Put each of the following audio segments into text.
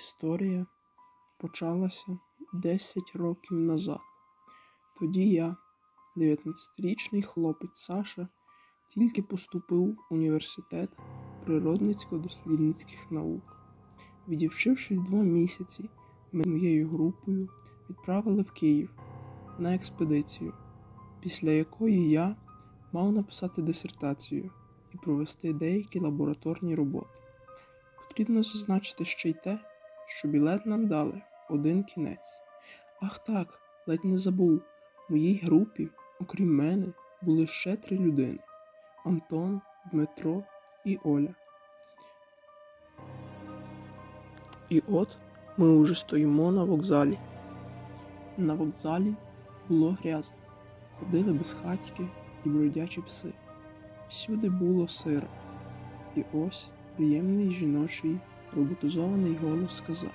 історія почалася 10 років назад. Тоді я, 19-річний хлопець Саша, тільки поступив в університет природницько-дослідницьких наук. Відівчившись два місяці, ми моєю групою відправили в Київ на експедицію, після якої я мав написати дисертацію і провести деякі лабораторні роботи. Потрібно зазначити ще й те, що білет нам дали в один кінець. Ах так, ледь не забув. В моїй групі, окрім мене, були ще три людини: Антон, Дмитро і Оля. І от ми уже стоїмо на вокзалі. На вокзалі було грязно. Ходили безхатьки і бродячі пси. Всюди було сиро. І ось приємний жіночий роботизований голос сказав: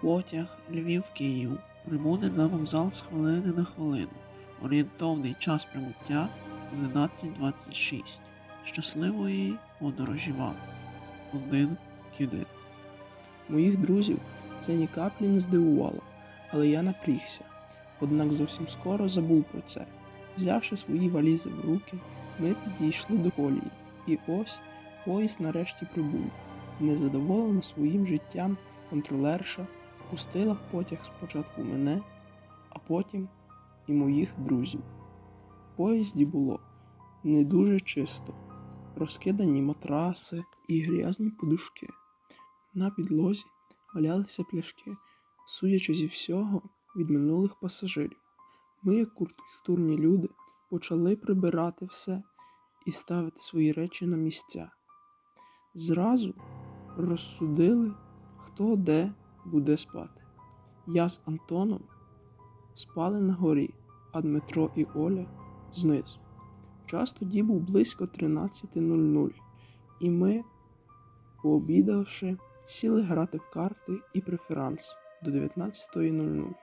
Потяг Львів-Київ прибуде на вокзал з хвилини на хвилину. Орієнтовний час прибуття 11.26. Щасливої подорожі вам. Один кінець. Моїх друзів це ні каплі не здивувало, але я напрігся. Однак зовсім скоро забув про це. Взявши свої валізи в руки, ми підійшли до колії, і ось поїзд нарешті прибув. Незадоволена своїм життям контролерша впустила в потяг спочатку мене, а потім і моїх друзів. В поїзді було не дуже чисто, розкидані матраси і грязні подушки. На підлозі валялися пляшки, судячи зі всього від минулих пасажирів. Ми, як культурні люди, почали прибирати все і ставити свої речі на місця. Зразу розсудили, хто де буде спати. Я з Антоном спали на горі, а Дмитро і Оля знизу. Час тоді був близько 13.00, і ми, пообідавши, сіли грати в карти і преферанс до 19.00.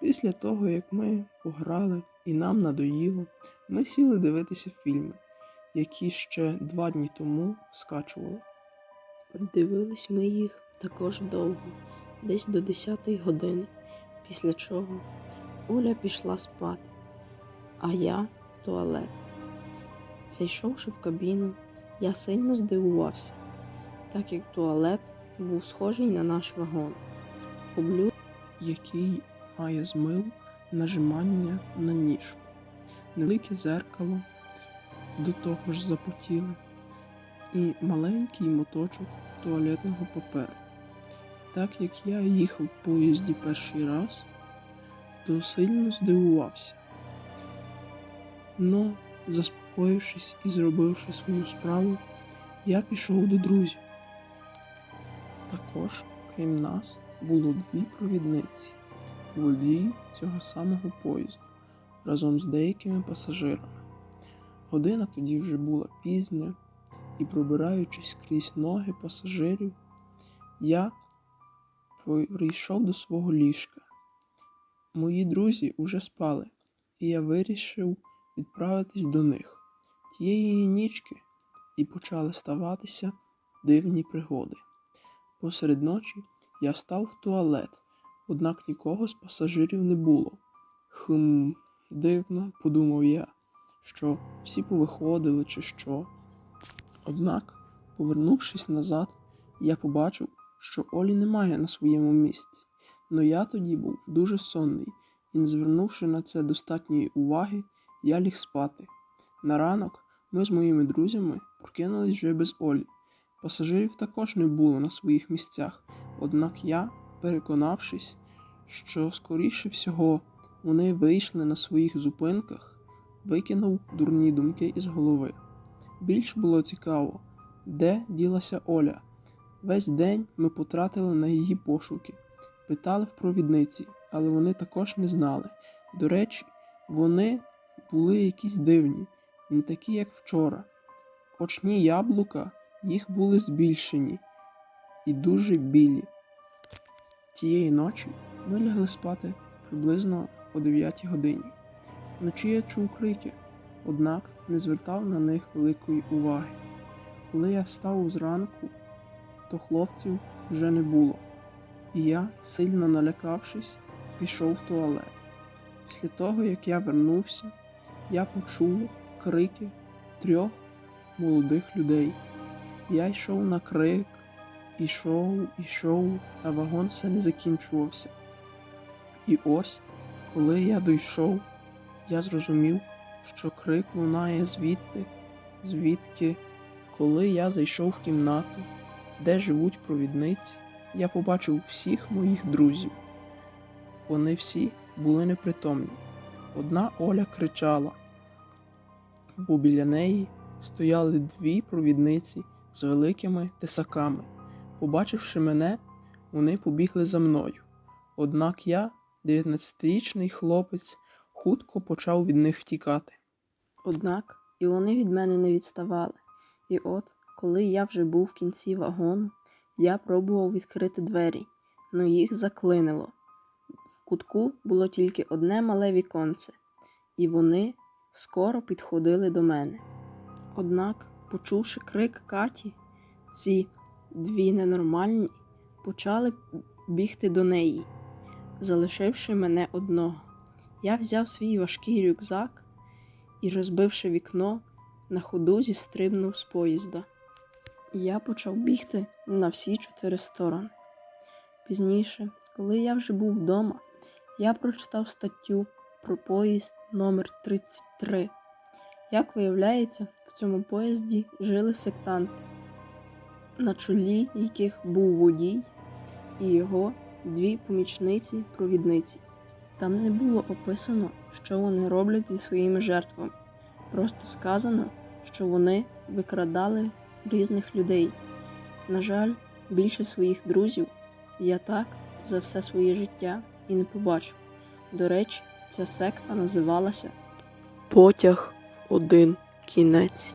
Після того, як ми пограли і нам надоїло, ми сіли дивитися фільми, які ще два дні тому скачували. Дивились ми їх також довго, десь до 10 години, після чого Оля пішла спати, а я в туалет. Зайшовши в кабіну, я сильно здивувався, так як туалет був схожий на наш вагон. Облю який має змив нажимання на ніжку. Невелике зеркало до того ж запотіле, і маленький моточок туалетного паперу. Так як я їхав в поїзді перший раз, то сильно здивувався. Но, заспокоївшись і зробивши свою справу, я пішов до друзів. Також, крім нас, було дві провідниці і водій цього самого поїзду разом з деякими пасажирами. Година тоді вже була пізня, і, пробираючись крізь ноги пасажирів, я прийшов до свого ліжка. Мої друзі уже спали, і я вирішив відправитись до них. Тієї нічки і почали ставатися дивні пригоди. Посеред ночі я став в туалет, однак нікого з пасажирів не було. Хм, дивно, подумав я, що всі повиходили чи що. Однак, повернувшись назад, я побачив, що Олі немає на своєму місці. Но я тоді був дуже сонний, і, не звернувши на це достатньої уваги, я ліг спати. На ранок ми з моїми друзями прокинулись вже без Олі. Пасажирів також не було на своїх місцях, однак я, переконавшись, що, скоріше всього, вони вийшли на своїх зупинках, викинув дурні думки із голови. Більш було цікаво, де ділася Оля. Весь день ми потратили на її пошуки, питали в провідниці, але вони також не знали. До речі, вони були якісь дивні, не такі, як вчора. Очні яблука їх були збільшені і дуже білі. Тієї ночі ми лягли спати приблизно о 9 годині. Вночі я чув крики, однак не звертав на них великої уваги. Коли я встав зранку, то хлопців вже не було. І я, сильно налякавшись, пішов в туалет. Після того, як я вернувся, я почув крики трьох молодих людей. Я йшов на крик, ішов, ішов, а вагон все не закінчувався. І ось, коли я дійшов, я зрозумів, що крик лунає звідти, звідки, коли я зайшов в кімнату, де живуть провідниці, я побачив всіх моїх друзів. Вони всі були непритомні. Одна Оля кричала, бо біля неї стояли дві провідниці з великими тесаками. Побачивши мене, вони побігли за мною. Однак я, 19-річний хлопець, хутко почав від них втікати. Однак і вони від мене не відставали. І от, коли я вже був в кінці вагону, я пробував відкрити двері, но їх заклинило. В кутку було тільки одне мале віконце, і вони скоро підходили до мене. Однак, почувши крик Каті, ці дві ненормальні почали бігти до неї, залишивши мене одного. Я взяв свій важкий рюкзак і, розбивши вікно, на ходу зістрибнув з поїзда. Я почав бігти на всі чотири сторони. Пізніше, коли я вже був вдома, я прочитав статтю про поїзд номер 33 Як виявляється, в цьому поїзді жили сектанти, на чолі яких був водій і його дві помічниці-провідниці. Там не було описано, що вони роблять зі своїми жертвами. Просто сказано, що вони викрадали різних людей. На жаль, більше своїх друзів я так за все своє життя і не побачив. До речі, ця секта називалася Потяг в один кінець.